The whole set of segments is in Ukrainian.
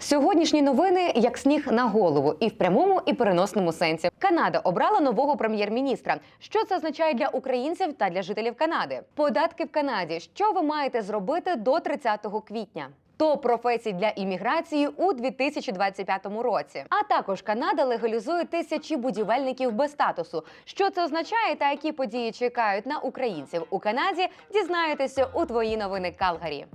Сьогоднішні новини як сніг на голову, і в прямому, і переносному сенсі. Канада обрала нового прем'єр-міністра. Що це означає для українців та для жителів Канади? Податки в Канаді. Що ви маєте зробити до 30 квітня? Топ професій для імміграції у 2025 році. А також Канада легалізує тисячі будівельників без статусу. Що це означає та які події чекають на українців у Канаді? Дізнаєтеся у твої новини Калгарі.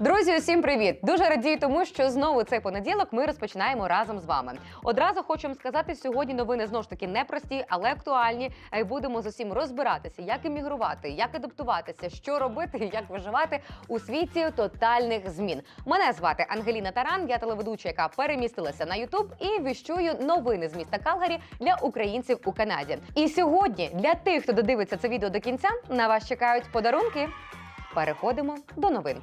Друзі, усім привіт! Дуже радію тому, що знову цей понеділок ми розпочинаємо разом з вами. Одразу хочу вам сказати, сьогодні новини знову ж таки непрості, але актуальні. А будемо з усім розбиратися, як емігрувати, як адаптуватися, що робити, як виживати у світі тотальних змін. Мене звати Ангеліна Таран, я телеведуча, яка перемістилася на Ютуб і віщую новини з міста Калгарі для українців у Канаді. І сьогодні для тих, хто додивиться це відео до кінця, на вас чекають подарунки. Переходимо до новин.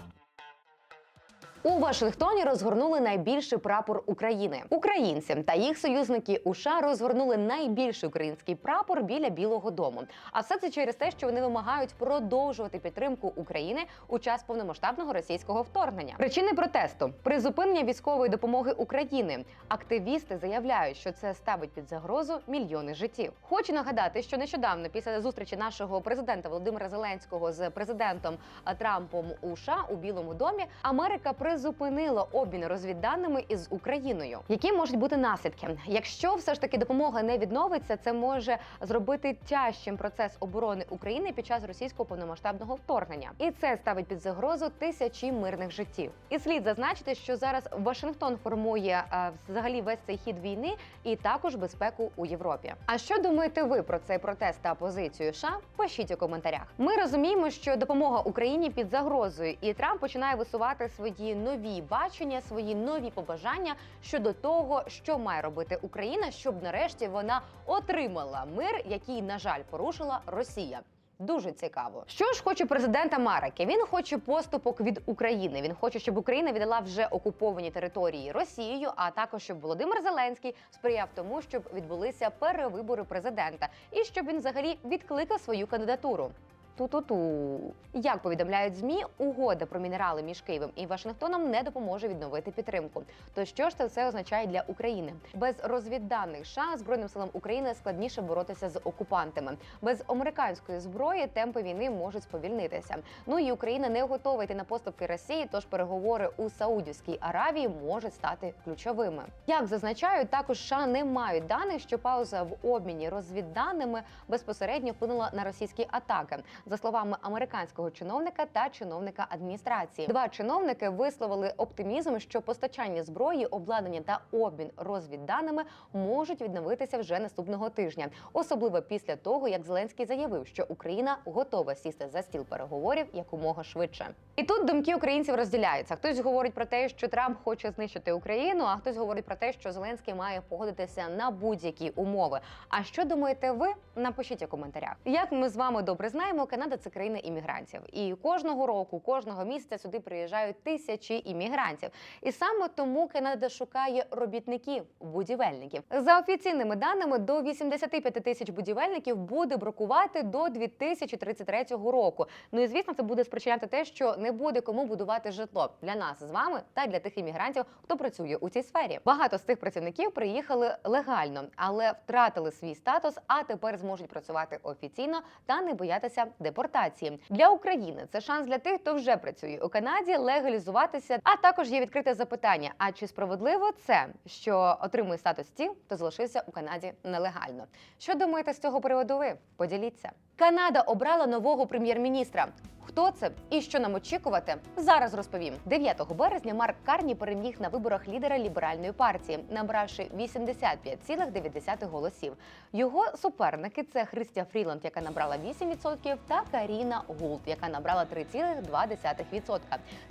У Вашингтоні розгорнули найбільший прапор України. Українці та їх союзники у США розгорнули найбільший український прапор біля Білого Дому. А все це через те, що вони вимагають продовжувати підтримку України у час повномасштабного російського вторгнення. Причини протесту призупинення військової допомоги України. Активісти заявляють, що це ставить під загрозу мільйони життів. Хочу нагадати, що нещодавно, після зустрічі нашого президента Володимира Зеленського з президентом Трампом у США у Білому домі, Америка призупинила обмін розвідданими із Україною. Які можуть бути наслідки? Якщо все ж таки допомога не відновиться, це може зробити тяжчим процес оборони України під час російського повномасштабного вторгнення, і це ставить під загрозу тисячі мирних життів. І слід зазначити, що зараз Вашингтон формує е, взагалі весь цей хід війни і також безпеку у Європі. А що думаєте ви про цей протест та позицію США? Пишіть у коментарях. Ми розуміємо, що допомога Україні під загрозою, і Трамп починає висувати свої нові бачення, свої нові побажання щодо того, що має робити Україна, щоб нарешті вона отримала мир, який, на жаль, порушила Росія. Дуже цікаво. Що ж хоче президент Америки? Він хоче поступок від України. Він хоче, щоб Україна віддала вже окуповані території Росією, а також щоб Володимир Зеленський сприяв тому, щоб відбулися перевибори президента, і щоб він взагалі відкликав свою кандидатуру. Ту-ту-ту. Як повідомляють змі, угода про мінерали між Києвом і Вашингтоном не допоможе відновити підтримку. То що ж це все означає для України? Без розвідданих США збройним силам України складніше боротися з окупантами. Без американської зброї темпи війни можуть сповільнитися. Ну і Україна не готова йти на поступки Росії, тож переговори у Саудівській Аравії можуть стати ключовими. Як зазначають, також США не мають даних, що пауза в обміні розвідданими безпосередньо вплинула на російські атаки за словами американського чиновника та чиновника адміністрації. Два чиновники висловили оптимізм, що постачання зброї, обладнання та обмін розвідданими можуть відновитися вже наступного тижня, особливо після того, як Зеленський заявив, що Україна готова сісти за стіл переговорів якомога швидше. І тут думки українців розділяються. Хтось говорить про те, що Трамп хоче знищити Україну, а хтось говорить про те, що Зеленський має погодитися на будь-які умови. А що думаєте ви? Напишіть у коментарях. Як ми з вами добре знаємо, Канада це країна іммігрантів, і кожного року, кожного місяця сюди приїжджають тисячі іммігрантів. І саме тому Канада шукає робітників, будівельників. За офіційними даними, до 85 тисяч будівельників буде бракувати до 2033 року. Ну і звісно, це буде спричиняти те, що не буде кому будувати житло для нас з вами та для тих іммігрантів, хто працює у цій сфері. Багато з цих працівників приїхали легально, але втратили свій статус, а тепер зможуть працювати офіційно та не боятися депортації. Для України це шанс для тих, хто вже працює у Канаді, легалізуватися. А також є відкрите запитання: а чи справедливо це, що отримує статус ті, хто залишився у Канаді нелегально? Що думаєте з цього приводу? Ви поділіться. Канада обрала нового прем'єр-міністра. Хто це і що нам очікувати? Зараз розповім. 9 березня Марк Карні переміг на виборах лідера ліберальної партії, набравши 85,9 голосів. Його суперники це Христя Фріланд, яка набрала 8%, та Каріна Гулт, яка набрала 3,2%.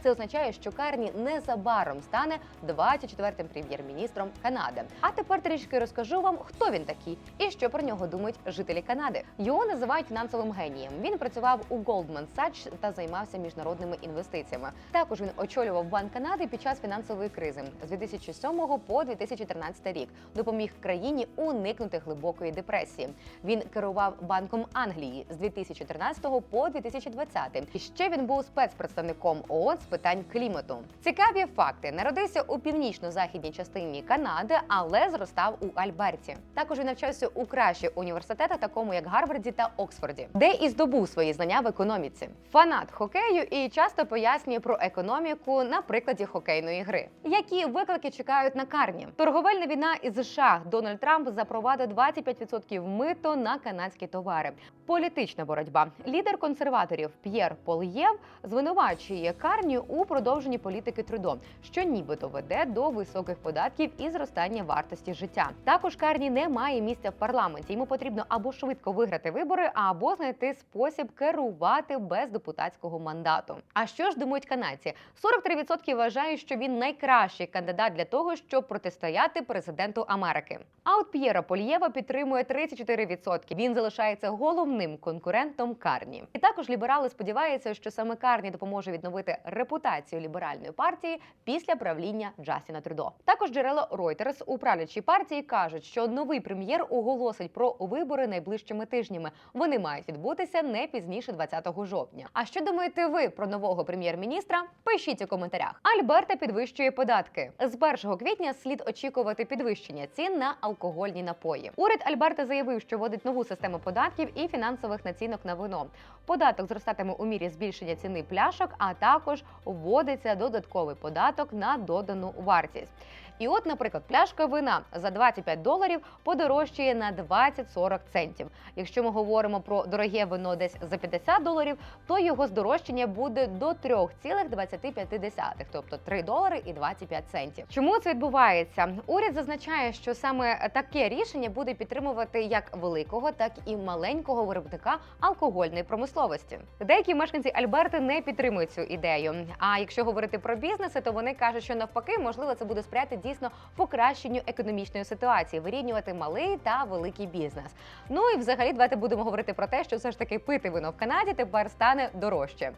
Це означає, що Карні незабаром стане 24-м прем'єр-міністром Канади. А тепер трішки розкажу вам, хто він такий і що про нього думають жителі Канади. Його називають фінансовим генієм. Він працював у Goldman Sachs та займався міжнародними інвестиціями. Також він очолював банк Канади під час фінансової кризи з 2007 по 2013 рік. Допоміг країні уникнути глибокої депресії. Він керував банком Англії з 2013 по 2020. І ще він був спецпредставником ООН з питань клімату. Цікаві факти: народився у північно-західній частині Канади, але зростав у Альберті. Також він навчався у кращих університетах, такому як Гарварді та Оксфорді, де і здобув свої знання в економіці. Фанат хокею і часто пояснює про економіку на прикладі хокейної гри. Які виклики чекають на карні? Торговельна війна із США Дональд Трамп запровадив 25% мито на канадські товари. Політична боротьба. Лідер консерваторів П'єр Полєв звинувачує Карнію у продовженні політики Трудо, що нібито веде до високих податків і зростання вартості життя. Також Карні не має місця в парламенті. Йому потрібно або швидко виграти вибори, або знайти спосіб керувати без депутатського мандату. А що ж думають канадці? 43% вважають, що він найкращий кандидат для того, щоб протистояти президенту Америки. А от П'єра Полієва підтримує 34%. Він залишається головним конкурентом Карні. І також ліберали сподіваються, що саме Карні допоможе відновити репутацію ліберальної партії після правління Джастіна Трюдо. Також джерела Reuters у правлячій партії кажуть, що новий прем'єр оголосить про вибори найближчими тижнями. Вони мають відбутися не пізніше 20 жовтня. А що думаєте ви про нового прем'єр-міністра? Пишіть у коментарях. Альберта підвищує податки з 1 квітня. Слід очікувати підвищення цін на алкогольні напої. Уряд Альберта заявив, що вводить нову систему податків і фінансових націнок на вино. Податок зростатиме у мірі збільшення ціни пляшок, а також вводиться додатковий податок на додану вартість. І от, наприклад, пляшка вина за 25 доларів подорожчає на 20-40 центів. Якщо ми говоримо про дороге вино десь за 50 доларів, то його здорожчання буде до 3,25, тобто 3 долари і 25 центів. Чому це відбувається? Уряд зазначає, що саме таке рішення буде підтримувати як великого, так і маленького виробника алкогольної промисловості. Деякі мешканці Альберти не підтримують цю ідею. А якщо говорити про бізнеси, то вони кажуть, що навпаки, можливо, це буде сприяти дійсно покращенню економічної ситуації, вирівнювати малий та великий бізнес. Ну і взагалі, давайте будемо говорити про те, що все ж таки пити вино в Канаді тепер стане дорожче.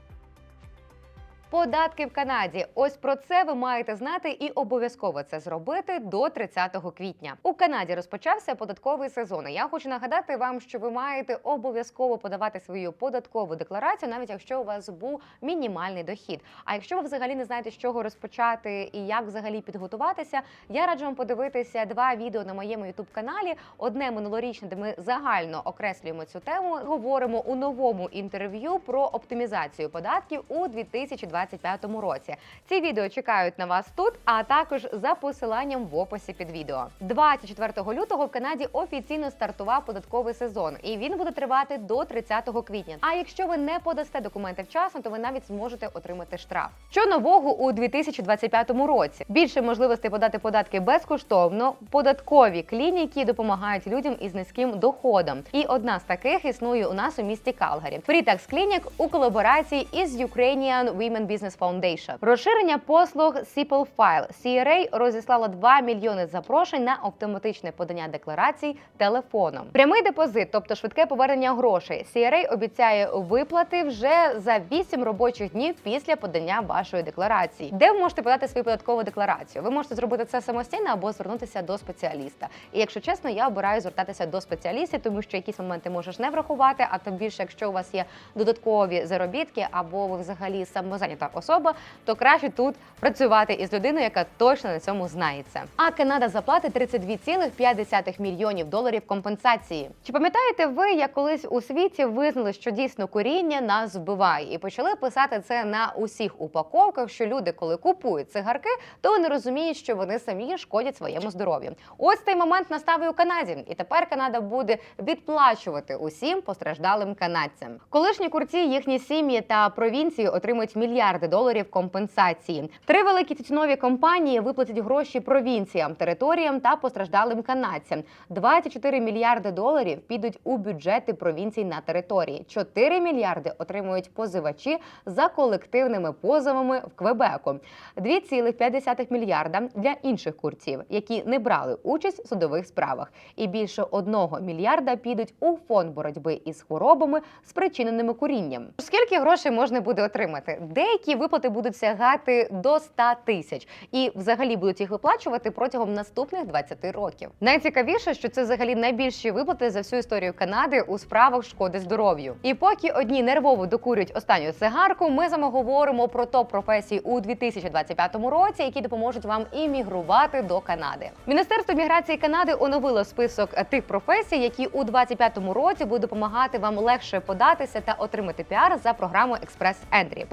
Податки в Канаді. Ось про це ви маєте знати і обов'язково це зробити до 30 квітня. У Канаді розпочався податковий сезон. Я хочу нагадати вам, що ви маєте обов'язково подавати свою податкову декларацію, навіть якщо у вас був мінімальний дохід. А якщо ви взагалі не знаєте, з чого розпочати і як взагалі підготуватися, я раджу вам подивитися два відео на моєму ютуб каналі. Одне минулорічне, де ми загально окреслюємо цю тему. Говоримо у новому інтерв'ю про оптимізацію податків у 2020 2025 році. Ці відео чекають на вас тут, а також за посиланням в описі під відео. 24 лютого в Канаді офіційно стартував податковий сезон, і він буде тривати до 30 квітня. А якщо ви не подасте документи вчасно, то ви навіть зможете отримати штраф. Що нового у 2025 році? Більше можливостей подати податки безкоштовно. Податкові клініки допомагають людям із низьким доходом. І одна з таких існує у нас у місті Калгарі. Free Tax Clinic у колаборації із Ukrainian Women Business Foundation. Розширення послуг Simple File. CRA розіслала 2 мільйони запрошень на автоматичне подання декларацій телефоном. Прямий депозит, тобто швидке повернення грошей. CRA обіцяє виплати вже за 8 робочих днів після подання вашої декларації. Де ви можете подати свою податкову декларацію? Ви можете зробити це самостійно або звернутися до спеціаліста. І якщо чесно, я обираю звертатися до спеціалістів, тому що якісь моменти можеш не врахувати, а тим більше, якщо у вас є додаткові заробітки або ви взагалі самозайнята особа, то краще тут працювати із людиною, яка точно на цьому знається. А Канада заплатить 32,5 мільйонів доларів компенсації. Чи пам'ятаєте ви, як колись у світі визнали, що дійсно куріння нас вбиває, і почали писати це на усіх упаковках, що люди, коли купують цигарки, то вони розуміють, що вони самі шкодять своєму здоров'ю. Ось цей момент настав і у Канаді, і тепер Канада буде відплачувати усім постраждалим канадцям. Колишні курці, їхні сім'ї та провінції отримують мільярди мільярди доларів компенсації. Три великі тютюнові компанії виплатять гроші провінціям, територіям та постраждалим канадцям. 24 мільярди доларів підуть у бюджети провінцій на території. 4 мільярди отримують позивачі за колективними позовами в Квебеку. 2,5 мільярда для інших курців, які не брали участь в судових справах, і більше 1 мільярда підуть у фонд боротьби із хворобами, спричиненими курінням. Скільки грошей можна буде отримати? Деякі виплати будуть сягати до 100 тисяч, і взагалі будуть їх виплачувати протягом наступних 20 років. Найцікавіше, що це взагалі найбільші виплати за всю історію Канади у справах шкоди здоров'ю. І поки одні нервово докурюють останню цигарку, ми з вами говоримо про топ професії у 2025 році, які допоможуть вам іммігрувати до Канади. Міністерство міграції Канади оновило список тих професій, які у 2025 році будуть допомагати вам легше податися та отримати піар за програмою Експрес Ентрі.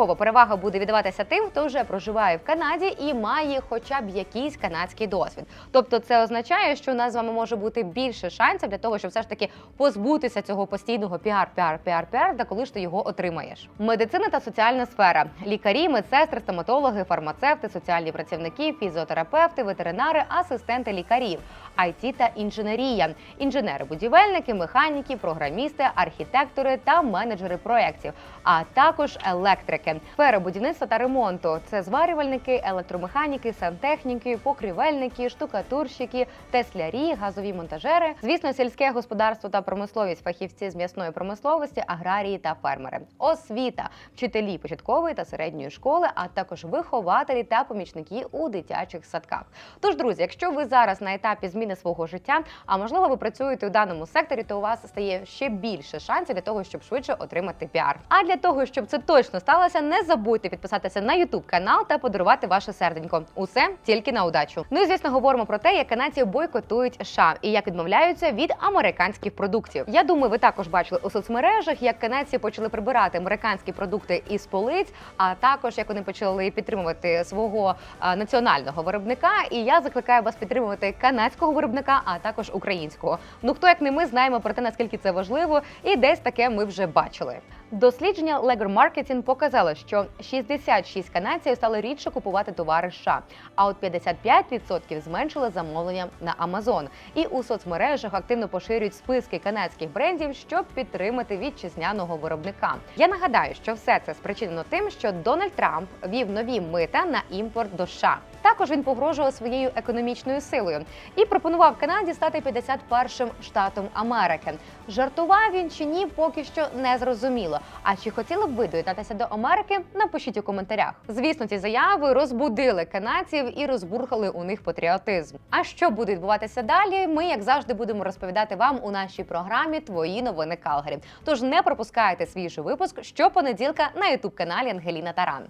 Першочергова перевага буде віддаватися тим, хто вже проживає в Канаді і має хоча б якийсь канадський досвід. Тобто, це означає, що у нас з вами може бути більше шансів для того, щоб все ж таки позбутися цього постійного піар, піар, піар, піар, та коли ж ти його отримаєш. Медицина та соціальна сфера: лікарі, медсестри, стоматологи, фармацевти, соціальні працівники, фізіотерапевти, ветеринари, асистенти лікарів, IT та інженерія, інженери-будівельники, механіки, програмісти, архітектори та менеджери проєктів, а також електрики, сфера будівництва та ремонту. Це зварювальники, електромеханіки, сантехніки, покрівельники, штукатурщики, теслярі, газові монтажери. Звісно, сільське господарство та промисловість, фахівці з м'ясної промисловості, аграрії та фермери, освіта, вчителі початкової та середньої школи, а також вихователі та помічники у дитячих садках. Тож, друзі, якщо ви зараз на етапі зміни свого життя, а можливо, ви працюєте у даному секторі, то у вас стає ще більше шансів для того, щоб швидше отримати піар. А для того, щоб це точно сталося, не забудьте підписатися на YouTube канал та подарувати ваше серденько. Усе тільки на удачу. Ну і звісно, говоримо про те, як канадці бойкотують США і як відмовляються від американських продуктів. Я думаю, ви також бачили у соцмережах, як канадці почали прибирати американські продукти із полиць, а також як вони почали підтримувати свого національного виробника. І я закликаю вас підтримувати канадського виробника, а також українського. Ну хто як не ми знаємо про те, наскільки це важливо, і десь таке ми вже бачили. Дослідження Legor Marketing показало, що 66 канадців стали рідше купувати товари США, а от 55% зменшили замовлення на Amazon. І у соцмережах активно поширюють списки канадських брендів, щоб підтримати вітчизняного виробника. Я нагадаю, що все це спричинено тим, що Дональд Трамп вів нові мита на імпорт до США. Також він погрожував своєю економічною силою і пропонував Канаді стати 51-м штатом Америки. Жартував він чи ні, поки що не зрозуміло. А чи хотіли б ви доєднатися до Америки? Напишіть у коментарях. Звісно, ці заяви розбудили канадців і розбурхали у них патріотизм. А що буде відбуватися далі? Ми, як завжди, будемо розповідати вам у нашій програмі Твої новини Калгарі. Тож не пропускайте свіжий випуск щопонеділка на ютуб каналі Ангеліна Таран.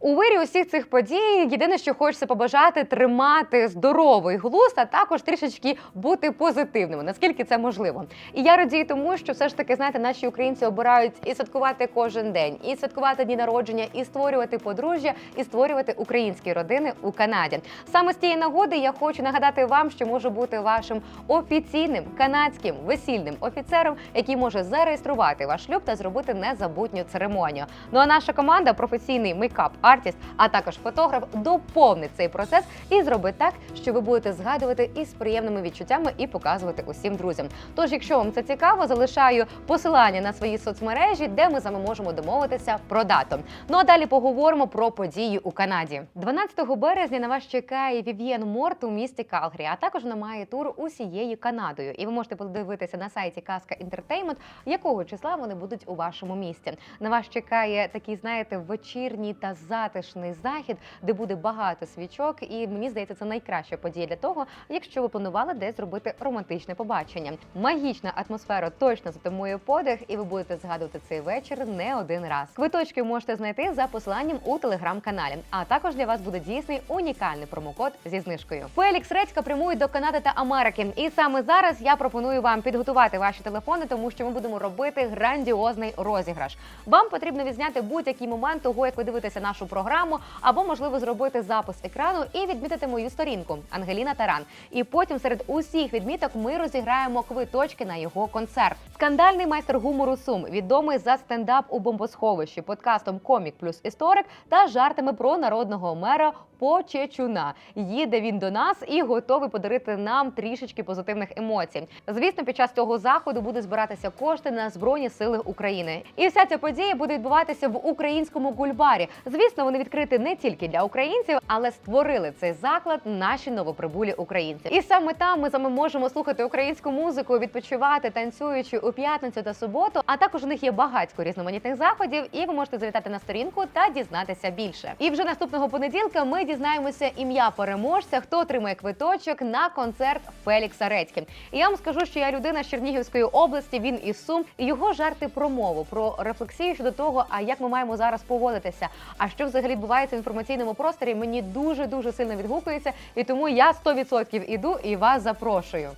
У вирі усіх цих подій єдине, що хочеться побажати тримати здоровий глузд, а також трішечки бути позитивними, наскільки це можливо. І я радію тому, що все ж таки знаєте, наші українці обирають і святкувати кожен день, і святкувати дні народження, і створювати подружжя, і створювати українські родини у Канаді. Саме з тієї нагоди я хочу нагадати вам, що можу бути вашим офіційним канадським весільним офіцером, який може зареєструвати ваш шлюб та зробити незабутню церемонію. Ну а наша команда професійний мейкап артіст, а також фотограф, доповнить цей процес і зробить так, що ви будете згадувати із приємними відчуттями і показувати усім друзям. Тож, якщо вам це цікаво, залишаю посилання на свої соцмережі, де ми з вами можемо домовитися про дату. Ну а далі поговоримо про події у Канаді. 12 березня на вас чекає Вів'єн Морт у місті Калгрі, а також вона має тур усією Канадою. І ви можете подивитися на сайті Казка Інтертеймент, якого числа вони будуть у вашому місті. На вас чекає такий, знаєте, вечірній та затишний захід, де буде багато свічок, і мені здається, це найкраща подія для того, якщо ви планували десь зробити романтичне побачення. Магічна атмосфера точно затимує подих, і ви будете згадувати цей вечір не один раз. Квиточки можете знайти за посиланням у телеграм-каналі. А також для вас буде дійсний унікальний промокод зі знижкою. Фелікс Редька прямують до Канади та Америки. І саме зараз я пропоную вам підготувати ваші телефони, тому що ми будемо робити грандіозний розіграш. Вам потрібно відзняти будь-який момент того, як ви дивитеся нашу програму, або можливо зробити запис екрану і відмітити мою сторінку Ангеліна Таран. І потім серед усіх відміток ми розіграємо квиточки на його концерт. Скандальний майстер гумору Сум, відомий за стендап у бомбосховищі, подкастом Комік плюс історик та жартами про народного мера Почечуна. Їде він до нас і готовий подарити нам трішечки позитивних емоцій. Звісно, під час цього заходу буде збиратися кошти на збройні сили України. І вся ця подія буде відбуватися в українському гульбарі. Звісно, вони відкриті не тільки для українців, але створили цей заклад наші новоприбулі українці. І саме там ми з вами можемо слухати українську музику, відпочивати, танцюючи у п'ятницю та суботу. А також у них є багатько різноманітних заходів, і ви можете завітати на сторінку та дізнатися більше. І вже наступного понеділка ми дізнаємося ім'я переможця, хто отримає квиточок на концерт Фелікса Редьки. І я вам скажу, що я людина з Чернігівської області. Він із Сум, і його жарти про мову, про рефлексію щодо того, а як ми маємо зараз поводитися, а що взагалі відбувається в інформаційному просторі. Мені дуже дуже сильно відгукується, і тому я 100% іду і вас запрошую.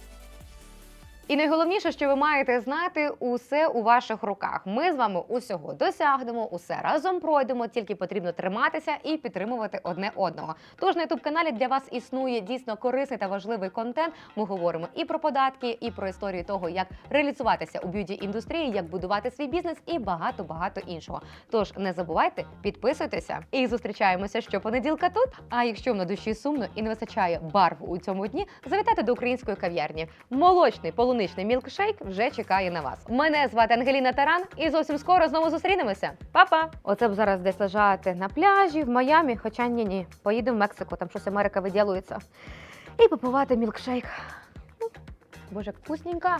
І найголовніше, що ви маєте знати, усе у ваших руках. Ми з вами усього досягнемо, усе разом пройдемо. Тільки потрібно триматися і підтримувати одне одного. Тож на youtube каналі для вас існує дійсно корисний та важливий контент. Ми говоримо і про податки, і про історію того, як реалізуватися у б'юті індустрії, як будувати свій бізнес і багато багато іншого. Тож не забувайте, підписуйтеся і зустрічаємося щопонеділка тут. А якщо на душі сумно і не вистачає барв у цьому дні, завітайте до української кав'ярні. Молочний полуничний мілкшейк вже чекає на вас. Мене звати Ангеліна Таран, і зовсім скоро знову зустрінемося. Па-па! Оце б зараз десь лежати на пляжі в Майамі, хоча ні, ні. Поїдемо в Мексику, там щось Америка виділується. І попивати мілкшейк. Ну, Боже, як вкусненько.